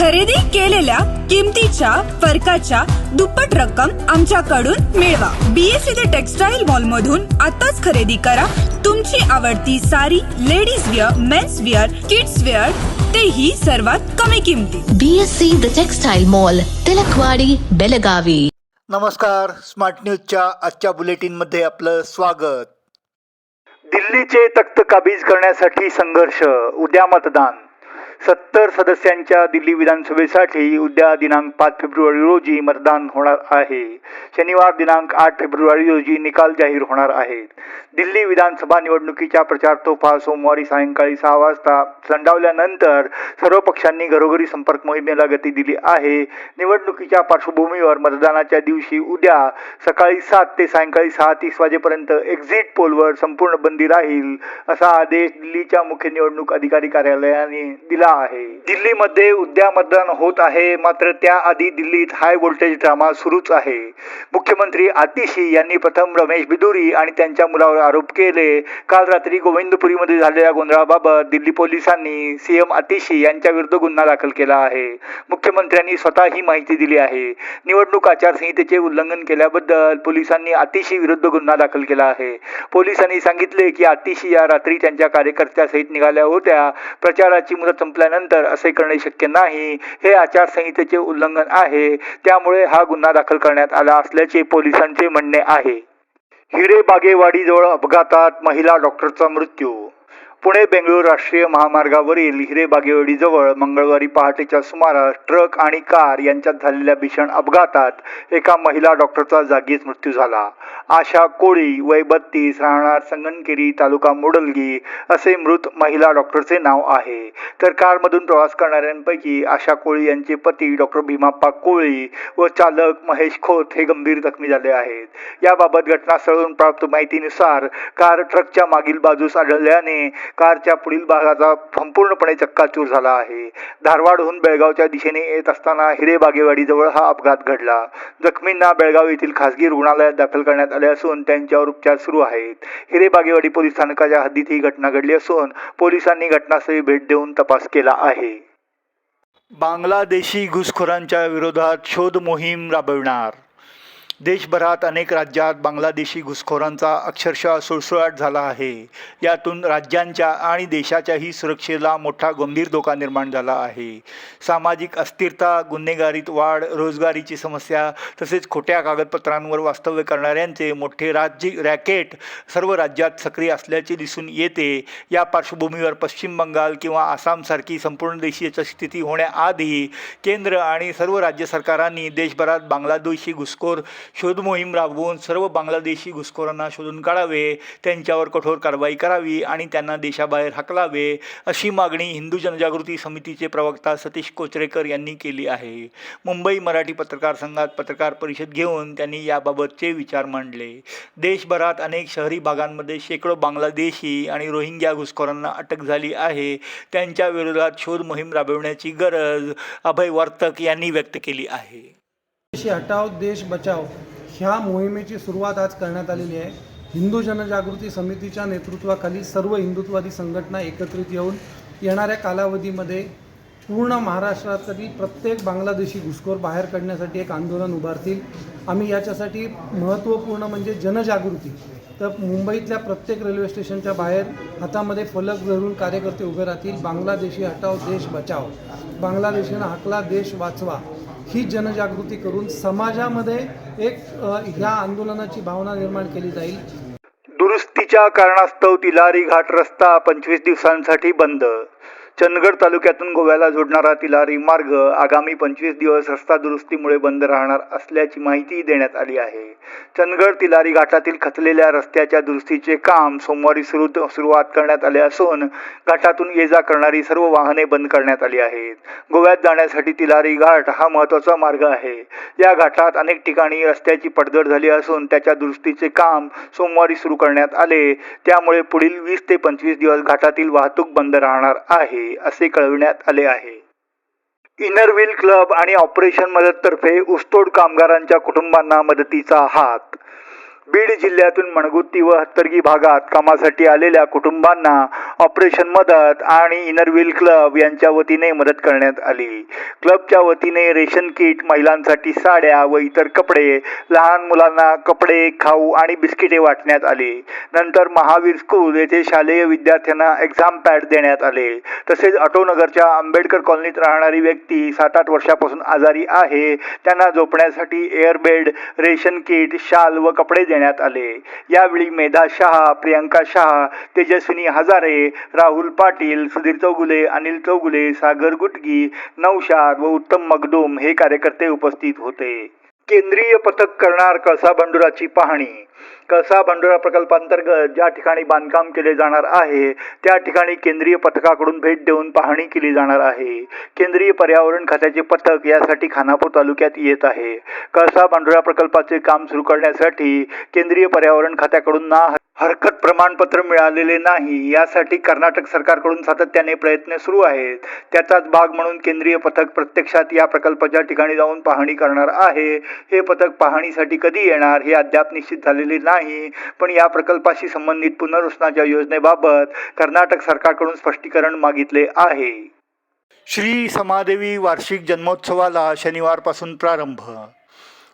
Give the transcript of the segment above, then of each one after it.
खरेदी केलेल्या किमतीच्या फरकाच्या दुप्पट रक्कम आमच्याकडून मिळवा. बीएससी ते टेक्सटाईल मॉल मधून आताच खरेदी करा. तुमची आवडती sari ladies wear men's wear kids wear तेही सर्वात कमी किमतीत. BSc The Textile Mall, Tilakwadi Belagavi नमस्कार. स्मार्ट न्यूजच्या आजच्या बुलेटिनमध्ये आपलं स्वागत. दिल्लीचे तख्त काबीज करण्यासाठी संघर्ष उद्या मतदान. सत्तर सदस्यांच्या दिल्ली विधानसभेसाठी उद्या दिनांक पाच फेब्रुवारी रोजी मतदान होणार आहे. शनिवार दिनांक आठ फेब्रुवारी रोजी निकाल जाहीर होणार आहेत दिल्ली विधानसभा निवडणुकीच्या प्रचार तोफा सोमवारी सायंकाळी सहा वाजता संडावल्यानंतर सर्व पक्षांनी घरोघरी संपर्क मोहिमेला गती दिली आहे. निवडणुकीच्या पार्श्वभूमीवर मतदानाच्या दिवशी उद्या सकाळी सात ते सायंकाळी सहा तीस वाजेपर्यंत एक्झिट पोलवर संपूर्ण बंदी राहील असा आदेश दिल्लीच्या मुख्य निवडणूक अधिकारी कार्यालयाने दिला आहे. दिल्लीमध्ये उद्या मतदान होत आहे मात्र त्याआधी दिल्लीत हाय व्होल्टेज ड्रामा सुरूच आहे. मुख्यमंत्री आतिशी यांनी प्रथम रमेश बिदुरी आणि त्यांच्या मुलावर आरोप केले. काल रात्री गोविंदपुरीमध्ये झालेल्या गोंधळाबाबत दिल्ली पोलिसांनी सीएम आतिशी यांच्या विरुद्ध गुन्हा दाखल केला आहे. मुख्यमंत्र्यांनी स्वतः ही माहिती दिली आहे. निवडणूक आचारसंहितेचे उल्लंघन केल्याबद्दल पोलिसांनी आतिशी विरुद्ध गुन्हा दाखल केला आहे. पोलिसांनी सांगितले की आतिशी या रात्री त्यांच्या कार्यकर्त्यासहित निघाल्या होत्या. प्रचाराची मुदत संपली संपल्यानंतर असे करणे शक्य नाही. हे आचारसंहितेचे उल्लंघन आहे. त्यामुळे हा गुन्हा दाखल करण्यात आला असल्याचे पोलिसांचे म्हणणे आहे. हिरे बागेवाडीजवळ अपघातात महिला डॉक्टरचा मृत्यू पुणे बेंगळूर राष्ट्रीय महामार्गावरील हिरे बागेवाडीजवळ मंगळवारी पहाटेच्या सुमारास ट्रक आणि कार यांच्यात झालेल्या भीषण अपघातात एका महिला डॉक्टरचा जागीच मृत्यू झाला. आशा कोळी वय बत्तीस राहणार संगणकेरी तालुका मोडलगी असे मृत महिला डॉक्टरचे नाव आहे. तर कारमधून प्रवास करणाऱ्यांपैकी आशा कोळी यांचे पती डॉक्टर भीमाप्पा कोळी व चालक महेश खोत हे गंभीर जखमी झाले आहेत. याबाबत घटनास्थळून प्राप्त माहितीनुसार कार ट्रकच्या मागील बाजूस आढळल्याने कारच्या पुढील भागाचा संपूर्णपणे चक्काचूर झाला आहे. धारवाडहून बेळगावच्या दिशेने येत असताना हिरे बागेवाडीजवळ हा अपघात घडला. जखमींना बेळगाव येथील खासगी रुग्णालयात दाखल करण्यात आले असून त्यांच्यावर उपचार सुरू आहेत. हिरे बागेवाडी पोलीस स्थानकाच्या हद्दीत ही घटना घडली असून पोलिसांनी घटनास्थळी भेट देऊन तपास केला आहे. बांगलादेशी घुसखोरांच्या विरोधात शोध मोहीम राबविणार. देशभरात अनेक राज्यात बांगलादेशी घुसखोरांचा अक्षरशः सुळसुळाट झाला आहे. यातून राज्यांच्या आणि देशाच्याही सुरक्षेला मोठा गंभीर धोका निर्माण झाला आहे. सामाजिक अस्थिरता गुन्हेगारीत वाढ रोजगारीची समस्या तसेच खोट्या कागदपत्रांवर वास्तव्य करणाऱ्यांचे मोठे राज्य रॅकेट सर्व राज्यात सक्रिय असल्याचे दिसून येते. या पार्श्वभूमीवर पश्चिम बंगाल किंवा आसामसारखी संपूर्ण देशीय स्थिती होण्याआधी केंद्र आणि सर्व राज्य सरकारांनी देशभरात बांगलादेशी घुसखोर शोध मोहीम राबवून सर्व बांगलादेशी घुसखोरांना शोधून काढावे त्यांच्यावर कठोर कारवाई करावी आणि त्यांना देशाबाहेर हकलावे अशी मागणी हिंदू जनजागृती समितीचे प्रवक्ता सतीश कोचरेकर यांनी केली आहे. मुंबई मराठी पत्रकार संघात पत्रकार परिषद घेऊन त्यांनी याबाबतचे विचार मांडले. देशभरात अनेक शहरी भागांमध्ये शेकडो बांगलादेशी आणि रोहिंग्या घुसखोरांना अटक झाली आहे. त्यांच्या विरोधात शोध मोहीम राबविण्याची गरज अभय वर्तक यांनी व्यक्त केली आहे. देश हटाव देश बचाव ह्या मोहिमेची सुरुवात आज करण्यात आलेली आहे. हिंदू जनजागृती समितीच्या नेतृत्वाखाली सर्व हिंदुत्ववादी संघटना एकत्रित येऊन येणाऱ्या कालावधीमध्ये पूर्ण महाराष्ट्रातली प्रत्येक बांगलादेशी घुसखोर बाहेर काढण्यासाठी एक आंदोलन उभारतील. आम्ही याच्यासाठी महत्त्वपूर्ण म्हणजे जनजागृती. तर मुंबईतल्या प्रत्येक रेल्वे स्टेशनच्या बाहेर हातामध्ये फलक धरून कार्यकर्ते उभे राहतील. बांगलादेशी हटाव देश बचाव बांगलादेशीनं हकला देश वाचवा. ही जनजागृती करून समाजामध्ये एक ह्या आंदोलनाची भावना निर्माण केली जाईल. दुरुस्तीच्या कारणास्तव तिलारी घाट रस्ता पंचवीस दिवसांसाठी बंद. चंदगड तालुक्यातून गोव्याला जोडणारा तिलारी मार्ग आगामी पंचवीस दिवस रस्ता दुरुस्तीमुळे बंद राहणार असल्याची माहिती देण्यात आली आहे. चंदगड तिलारी घाटातील खचलेल्या रस्त्याच्या दुरुस्तीचे काम सोमवारी सुरू सुरुवात करण्यात आले असून घाटातून ये जा करणारी सर्व वाहने बंद करण्यात आली आहेत. गोव्यात जाण्यासाठी तिलारी घाट हा महत्त्वाचा मार्ग आहे. या घाटात अनेक ठिकाणी रस्त्याची पडझड झाली असून त्याच्या दुरुस्तीचे काम सोमवारी सुरू करण्यात आले. त्यामुळे पुढील वीस ते पंचवीस दिवस घाटातील वाहतूक बंद राहणार आहे. असे कळविण्यात आले आहे. इनर व्हील क्लब आणि ऑपरेशन मदततर्फे ऊसतोड कामगारांच्या कुटुंबांना मदतीचा हात बीड जिल्ह्यातून मणगुत्ती व हत्तरगी भागात कामासाठी आलेल्या कुटुंबांना ऑपरेशन मदत आणि इनर व्हील क्लब यांच्या वतीने मदत करण्यात आली. क्लबच्या वतीने रेशन किट महिलांसाठी साड्या व इतर कपडे लहान मुलांना कपडे खाऊ आणि बिस्किटे वाटण्यात आली. नंतर महावीर स्कूल येथे शालेय विद्यार्थ्यांना एक्झाम पॅड देण्यात आले. तसेच अटोनगरच्या आंबेडकर कॉलनीत राहणारी व्यक्ती सात आठ वर्षापासून आजारी आहे. त्यांना झोपण्यासाठी एअरबेड रेशन किट शाल व कपडे देण्यात आले. यावेळी मेधा शहा प्रियंका शहा तेजस्विनी हजारे राहुल पाटील सुधीर चौगुले अनिल चौगुले सागर गुटगी नौशाद व उत्तम मगदूम हे कार्यकर्ते उपस्थित होते. केंद्रीय पथक करणार कळसा बंडुराची पाहणी कळसा बंडोरा प्रकल्पांतर्गत ज्या ठिकाणी बांधकाम केले जाणार आहे त्या ठिकाणी केंद्रीय पथकाकडून भेट देऊन पाहणी केली जाणार आहे. केंद्रीय पर्यावरण खात्याचे पथक यासाठी खानापूर तालुक्यात येत आहे. कळसा बंडोरा प्रकल्पाचे काम सुरू करण्यासाठी केंद्रीय पर्यावरण खात्याकडून ना हरकत प्रमाणपत्र मिळालेले नाही यासाठी कर्नाटक सरकारकडून सातत्याने प्रयत्न सुरू आहेत. त्याचाच भाग म्हणून केंद्रीय पथक प्रत्यक्षात या प्रकल्पाच्या ठिकाणी जाऊन पाहणी करणार आहे. हे पथक पाहणीसाठी कधी येणार हे अद्याप निश्चित झालेले नाही. नाही पण या प्रकल्पाशी संबंधित पुनर्वसनाच्या योजनेबाबत कर्नाटक सरकारकडून स्पष्टीकरण मागितले आहे. श्री समादेवी वार्षिक जन्मोत्सवाला शनिवारपासून प्रारंभ.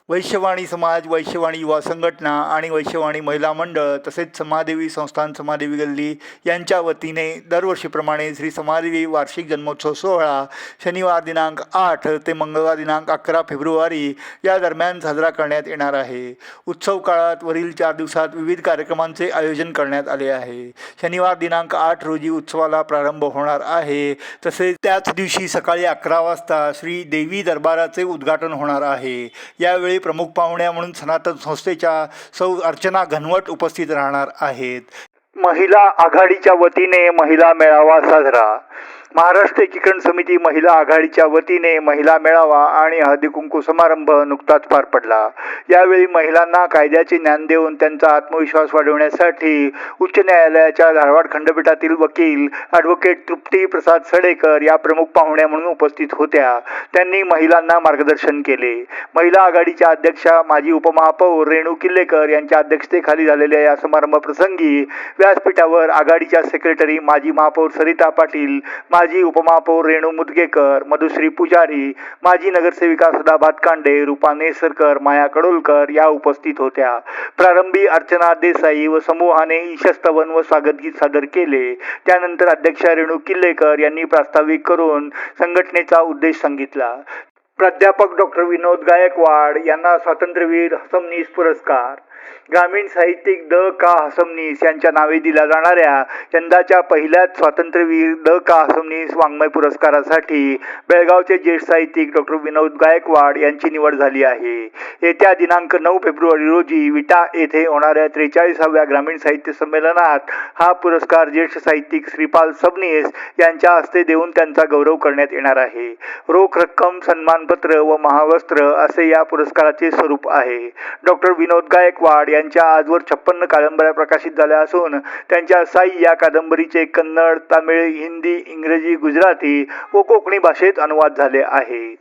वैश्यवाणी समाज वैश्यवाणी युवा संघटना आणि वैश्यवाणी महिला मंडळ तसेच समादेवी संस्थान समादेवी गल्ली यांच्या वतीने दरवर्षीप्रमाणे श्री समादेवी वार्षिक जन्मोत्सव सोहळा शनिवार दिनांक आठ ते मंगळवार दिनांक अकरा फेब्रुवारी या दरम्यान साजरा करण्यात येणार आहे. उत्सव काळात वरील चार दिवसात विविध कार्यक्रमांचे आयोजन करण्यात आले आहे. शनिवार दिनांक आठ रोजी उत्सवाला प्रारंभ होणार आहे. तसेच त्याच दिवशी सकाळी अकरा वाजता श्री देवी दरबाराचे उद्घाटन होणार आहे. यावेळी प्रमुख पाहुण्या म्हणून सनातन संस्थेच्या सौ अर्चना घनवट उपस्थित राहणार आहेत. महिला आघाडीच्या वतीने महिला मेळावा साजरा. महाराष्ट्र एकीकरण समिती महिला आघाडीच्या वतीने महिला मेळावा आणि हळदी कुंकू समारंभ नुकताच पार पडला. यावेळी महिलांना कायद्याचे ज्ञान देऊन त्यांचा आत्मविश्वास वाढवण्यासाठी उच्च न्यायालयाच्या धारवाड खंडपीठातील वकील ॲडव्होकेट तृप्ती प्रसाद सडेकर या प्रमुख पाहुण्या म्हणून उपस्थित होत्या. त्यांनी महिलांना मार्गदर्शन केले. महिला आघाडीच्या अध्यक्षा माजी उपमहापौर रेणू किल्लेकर यांच्या अध्यक्षतेखाली झालेल्या या समारंभ प्रसंगी व्यासपीठावर आघाडीच्या सेक्रेटरी माजी महापौर सरिता पाटील माजी उपमहापौर रेणू मुदगेकर मधुश्री पुजारी माजी नगरसेविका सुधा भातकांडे रूपा नेसरकर माया कडोलकर या उपस्थित होत्या. प्रारंभी अर्चना देसाई व समूहाने ईशस्तवन व स्वागतगीत सादर केले. त्यानंतर अध्यक्षा रेणू किल्लेकर यांनी प्रास्ताविक करून संघटनेचा उद्देश सांगितला. प्राध्यापक डॉक्टर विनोद गायकवाड यांना स्वातंत्र्यवीर हसमनीस पुरस्कार. ग्रामीण साहित्यिक द का हसमनीस यांच्या नावे दिल्या जाणाऱ्या यंदाच्या पहिल्याच स्वातंत्र्यवीर द का हसमनीस वाङ्मय पुरस्कारासाठी बेळगावचे ज्येष्ठ साहित्यिक डॉक्टर विनोद गायकवाड यांची निवड झाली आहे. येत्या दिनांक नऊ फेब्रुवारी रोजी विटा येथे होणाऱ्या त्रेचाळीसाव्या ग्रामीण साहित्य संमेलनात हा पुरस्कार ज्येष्ठ साहित्यिक श्रीपाल सबनीस यांच्या हस्ते देऊन त्यांचा गौरव करण्यात येणार आहे. रोख रक्कम सन्मानपत्र व महावस्त्र असे या पुरस्काराचे स्वरूप आहे. डॉक्टर विनोद गायकवाड यांच्या आजवर छप्पन्न कादंबऱ्या प्रकाशित झाल्या असून त्यांच्या साई या कादंबरीचे कन्नड तामिळ हिंदी इंग्रजी गुजराती व कोकणी भाषेत अनुवाद झाले आहेत.